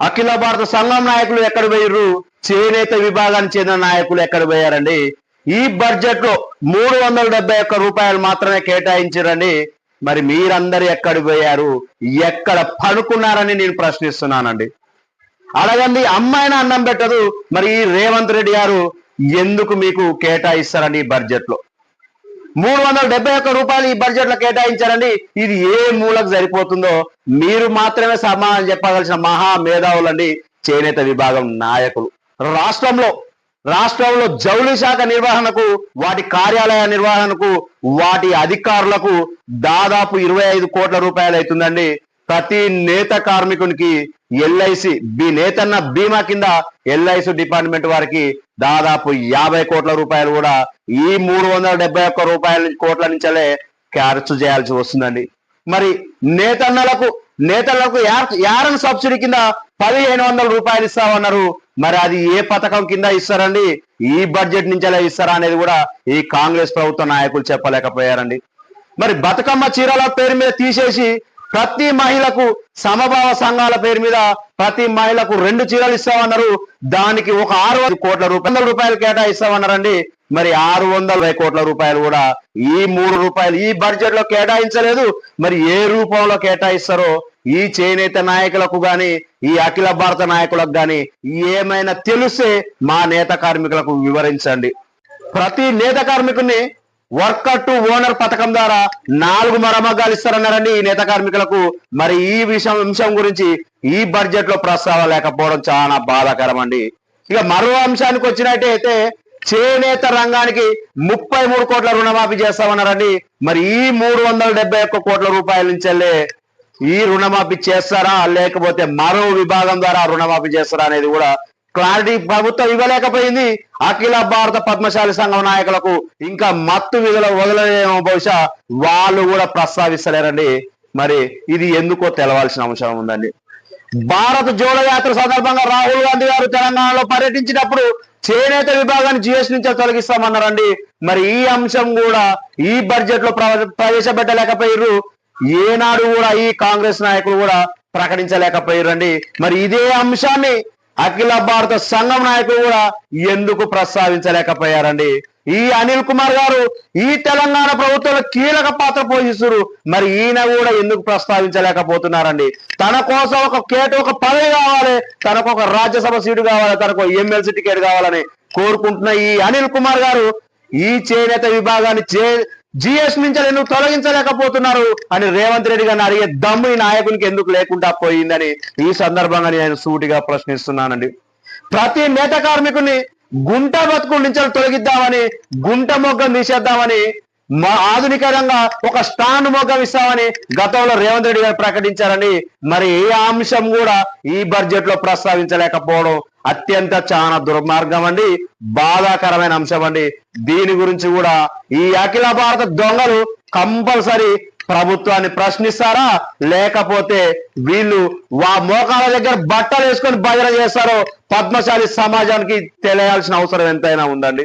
అఖిల భారత సంఘం నాయకులు ఎక్కడ పోయారు చేనేత విభాగానికి చెందిన నాయకులు ఎక్కడ పోయారండి? ఈ బడ్జెట్లో మూడు వందల డెబ్బై ఒక్క రూపాయలు మాత్రమే కేటాయించారండి. మరి మీరందరూ ఎక్కడ పోయారు? ఎక్కడ పడుకున్నారని నేను ప్రశ్నిస్తున్నానండి. అడగండి అమ్మాయిన అన్నం పెట్టదు. మరి ఈ రేవంత్ రెడ్డి గారు ఎందుకు మీకు కేటాయిస్తారండి ఈ బడ్జెట్లో మూడు వందల డెబ్బై ఒక్క రూపాయలు ఈ బడ్జెట్లో కేటాయించారండి. ఇది ఏ మూలకు సరిపోతుందో మీరు మాత్రమే సమాధానం చెప్పగలిసిన మహా మేధావులండి చేనేత విభాగం నాయకులు. రాష్ట్రంలో రాష్ట్రంలో జౌళి శాఖ నిర్వహణకు వాటి కార్యాలయ నిర్వహణకు వాటి అధికారులకు దాదాపు ఇరవై ఐదు కోట్ల రూపాయలు అవుతుందండి. ప్రతి నేత కార్మికునికి ఎల్ఐసి బి నేతన్న బీమా కింద ఎల్ఐసి డిపార్ట్మెంట్ వారికి దాదాపు యాభై కోట్ల రూపాయలు కూడా ఈ మూడు వందల డెబ్బై ఒక్క రూపాయల కోట్ల నుంచలే ఖర్చు చేయాల్సి వస్తుందండి. మరి నేతన్నలకు నేతలకు యారన్ సబ్సిడీ కింద పదిహేను వందల రూపాయలు ఇస్తామన్నారు. మరి అది ఏ పథకం కింద ఇస్తారండి? ఈ బడ్జెట్ నుంచేలా ఇస్తారా అనేది కూడా ఈ కాంగ్రెస్ ప్రభుత్వ నాయకులు చెప్పలేకపోయారండి. మరి బతుకమ్మ చీరల పేరు మీద తీసేసి ప్రతి మహిళకు సమభావ సంఘాల పేరు మీద ప్రతి మహిళకు రెండు చీరలు ఇస్తామన్నారు. దానికి ఒక ఆరు కోట్ల రూపాయల రూపాయలు కేటాయిస్తామన్నారండి. మరి ఆరు వందల కోట్ల రూపాయలు కూడా ఈ మూడు రూపాయలు ఈ బడ్జెట్లో కేటాయించలేదు. మరి ఏ రూపంలో కేటాయిస్తారో ఈ చేనేత నాయకులకు గాని ఈ అఖిల భారత నాయకులకు గాని ఏమైనా తెలిస్తే మా నేత కార్మికులకు వివరించండి. ప్రతి నేత కార్మికుని వర్కర్ టు ఓనర్ పథకం ద్వారా నాలుగు మరమగ్గాలు ఇస్తారన్నారండి ఈ నేత కార్మికులకు. మరి ఈ విషయం అంశం గురించి ఈ బడ్జెట్లో ప్రస్తావన లేకపోవడం చాలా బాధాకరం అండి ఇక మరో అంశానికి వచ్చినట్టయితే చేనేత రంగానికి ముప్పై మూడు కోట్ల రుణమాఫీ చేస్తామన్నారండి. మరి ఈ మూడు వందల డెబ్బై ఒక్క కోట్ల రూపాయల నుంచెల్లే ఈ రుణమాఫీ చేస్తారా? లేకపోతే మరో విభాగం ద్వారా రుణమాఫీ చేస్తారా అనేది కూడా క్లారిటీ ప్రభుత్వం ఇవ్వలేకపోయింది. అఖిల భారత పద్మశాలి సంఘం నాయకులకు ఇంకా మత్తు విధులు వదలలేమో బహుశా వాళ్ళు కూడా ప్రస్తావిస్తలేరండి. మరి ఇది ఎందుకో తెలవాల్సిన అంశం ఉందండి. భారత జోడో యాత్ర సందర్భంగా రాహుల్ గాంధీ గారు తెలంగాణలో పర్యటించినప్పుడు చేనేత విభాగాన్ని జిఎస్ నుంచి తొలగిస్తామన్నారండి. మరి ఈ అంశం కూడా ఈ బడ్జెట్లో ప్రవ- ప్రవేశపెట్టలేకపోయారు ఏనాడు కూడా ఈ కాంగ్రెస్ నాయకులు కూడా ప్రకటించలేకపోయారండి మరి ఇదే అంశాన్ని అఖిల భారత సంఘం నాయకులు కూడా ఎందుకు ప్రస్తావించలేకపోయారండి? ఈ అనిల్ కుమార్ గారు ఈ తెలంగాణ ప్రభుత్వంలో కీలక పాత్ర పోషిస్తున్నారు. మరి ఈయన కూడా ఎందుకు ప్రస్తావించలేకపోతున్నారండి? తన కోసం ఒక కేట ఒక పదవి కావాలి తనకు ఒక రాజ్యసభ సీటు కావాలి తనకు ఎమ్మెల్సీ టికెట్ కావాలని కోరుకుంటున్న ఈ అనిల్ కుమార్ గారు ఈ చేనేత విభాగాన్ని చే జిఎస్ నుంచి ఎందుకు తొలగించలేకపోతున్నారు? అని రేవంత్ రెడ్డి గారిని అడిగే దమ్ము ఈ నాయకునికి ఎందుకు లేకుండా పోయిందని ఈ సందర్భంగా నేను సూటిగా ప్రశ్నిస్తున్నానండి. ప్రతి నేత కార్మికుని గుంట బతుకు నుంచి తొలగిద్దామని గుంట మొగ్గం తీసేద్దామని మా ఆధునికంగా ఒక స్టాండ్ మొగ్గం ఇస్తామని గతంలో రేవంత్ రెడ్డి గారు ప్రకటించారని మరి ఏ అంశం కూడా ఈ బడ్జెట్లో ప్రస్తావించలేకపోవడం అత్యంత చాలా దుర్మార్గం అండి. బాధాకరమైన అంశం అండి. దీని గురించి కూడా ఈ అఖిల భారత దొంగలు కంపల్సరీ ప్రభుత్వాన్ని ప్రశ్నిస్తారా? లేకపోతే వీళ్ళు వా మోకాల దగ్గర బట్టలు వేసుకొని భజన చేస్తారో పద్మశాలి సమాజానికి తెలియాల్సిన అవసరం ఎంతైనా ఉందండి.